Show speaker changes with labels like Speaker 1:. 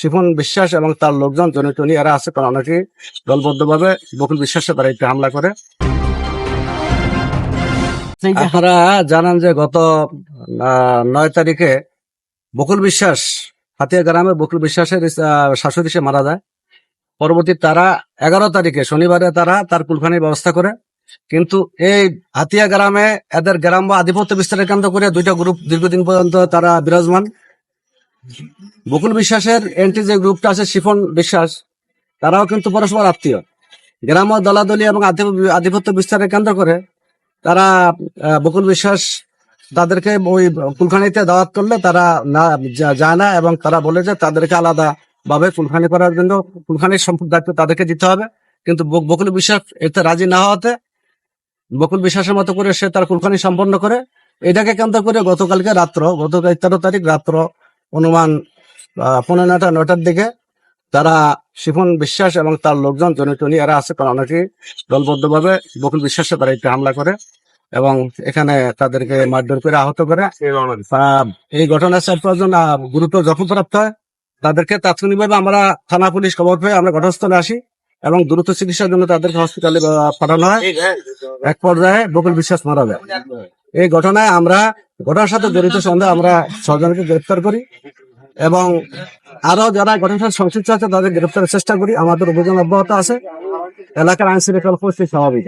Speaker 1: Chiffon বিশ্বাস এবং তার লোকজন জনিটনি এরা আছে কারণ অনেকে দলবদ্ধভাবে বকুল বিশ্বাসের বাড়িতে হামলা করে। আপনারা জানান যে গত নয় তারিখে বকুল বিশ্বাস হাতিয়া গ্রামে বকুল বিশ্বাসের শাশুড়ি সে মারা যায়। পরবর্তী তারা এগারো তারিখে শনিবারে তারা তার কুলখানির ব্যবস্থা করে। কিন্তু এই হাতিয়া গ্রামে এদের গ্রাম বা আধিপত্য বিস্তারের কেন্দ্র করে দুইটা গ্রুপ দীর্ঘদিন পর্যন্ত তারা বিরাজমান। বকুল বিশ্বাসের এন্টি যে গ্রুপটা আছে, শিফন বিশ্বাস, তারাও কিন্তু পরস্পর আত্মীয়। গ্রাম দলাদলি এবং আধিপ- আধিপত্য বিস্তারের কেন্দ্র করে তারা বকুল বিশ্বাস তাদেরকে ওই কুলখানিতে দাওয়াত করলে তারা না যায় না এবং তারা বলে যে তাদেরকে আলাদা ভাবে কুলখানি করার জন্য কুলখানির সম্পূর্ণ দায়িত্ব তাদেরকে দিতে হবে। কিন্তু বক- বকুল বিশ্বাস এতে রাজি না হওয়াতে বকুল বিশ্বাসের মতো করে সে তার কুলখানি সম্পন্ন করে, এটাকে কেন্দ্র করে গতকালকে রাত্র, গতকাল তেরো তারিখ রাত্র অনুমান আহ, পনেরো নটা নটার দিকে তারা শিফন বিশ্বাস এবং তার লোকজন জনিটনি এরা আছে কারণ অনেকে দলবদ্ধভাবে বকুল বিশ্বাসের বাড়িতে হামলা করে এবং এখানে তাদেরকে মারধর করে আহত করে। এই ঘটনায় চার পাঁচজন গুরুতর জখমপ্রাপ্ত হয় তাদেরকে তাৎক্ষণিকভাবে আমরা থানা পুলিশ খবর পেয়ে আমরা ঘটনাস্থলে আসি এবং দ্রুত চিকিৎসার জন্য তাদেরকে হসপিটালে পাঠানো হয়। এক পর্যায়ে বকুল বিশ্বাস মারা যায়। এই ঘটনায় আমরা ঘটনার সাথে জড়িত সন্দেহ আমরা ছজনকে গ্রেফতার করি এবং আরও যারা ঘটনার সাথে সংশ্লিষ্ট আছে তাদের গ্রেফতারের চেষ্টা করি। আমাদের অভিযান অব্যাহত আছে। এলাকার আইন শৃঙ্খলা পরিস্থিতি স্বাভাবিক।